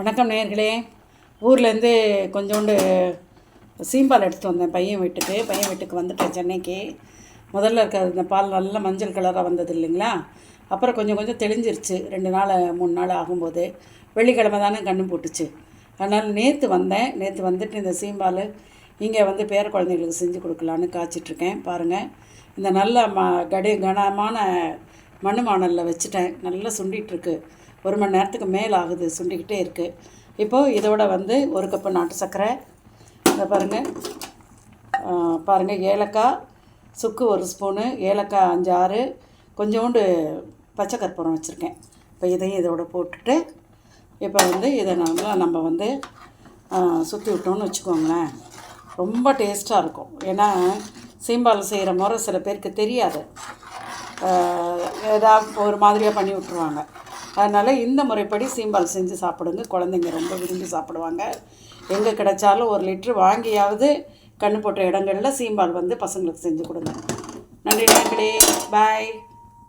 வணக்கம் நேர்களே ஊர்லேருந்து கொஞ்சோண்டு சீம்பால் எடுத்துகிட்டு வந்தேன். பையன் வீட்டுக்கு. பையன் வீட்டுக்கு வந்துட்டேன் சென்னைக்கு. முதல்ல இருக்கிற இந்த பால் நல்ல மஞ்சள் கலராக வந்தது இல்லைங்களா? அப்புறம் கொஞ்சம் கொஞ்சம் தெளிஞ்சிருச்சு. ரெண்டு நாள் மூணு நாள் ஆகும்போது. வெள்ளிக்கிழமை தானே கண்ணு போட்டுச்சு. அதனால் நேற்று வந்தேன். நேற்று வந்துட்டு இந்த சீம்பால் இங்கே வந்து பேர குழந்தைங்களுக்கு செஞ்சு கொடுக்கலான்னு காய்ச்சிட்ருக்கேன். பாருங்கள் இந்த நல்ல ம கடி கனமான மண் மாணலில் வச்சுட்டேன். நல்லா சுண்டிகிட்ருக்கு ஒரு மணி நேரத்துக்கு மேல் ஆகுது சுண்டிக்கிட்டே இருக்குது இப்போது இதோட வந்து ஒரு கப்பு நாட்டு சர்க்கரை. இதை பாருங்கள் பாருங்கள் ஏலக்காய் சுக்கு ஒரு ஸ்பூனு ஏலக்காய் அஞ்சு ஆறு. கொஞ்சோண்டு பச்சை கற்பூரம் வச்சுருக்கேன். இப்போ இதையும் இதோட போட்டுட்டு இப்போ வந்து இதை நல்லா நம்ம வந்து சுற்றி விட்டோம்னு வச்சுக்கோங்களேன். ரொம்ப டேஸ்ட்டாக இருக்கும். ஏன்னா சீம்பால் செய்கிற முறை சில பேருக்கு தெரியாது. ஏதாவது ஒரு மாதிரியாக பண்ணி விட்ருவாங்க அதனால் இந்த முறைப்படி சீம்பால் செஞ்சு சாப்பிடுங்க. குழந்தைங்க ரொம்ப விரும்பி சாப்பிடுவாங்க. எங்கே கிடைச்சாலும் ஒரு லிட்ரு வாங்கியாவது கண்ணு போட்ட இடங்களில் சீம்பால் வந்து பசங்களுக்கு செஞ்சு கொடுங்க. நன்றி நன்றி பாய்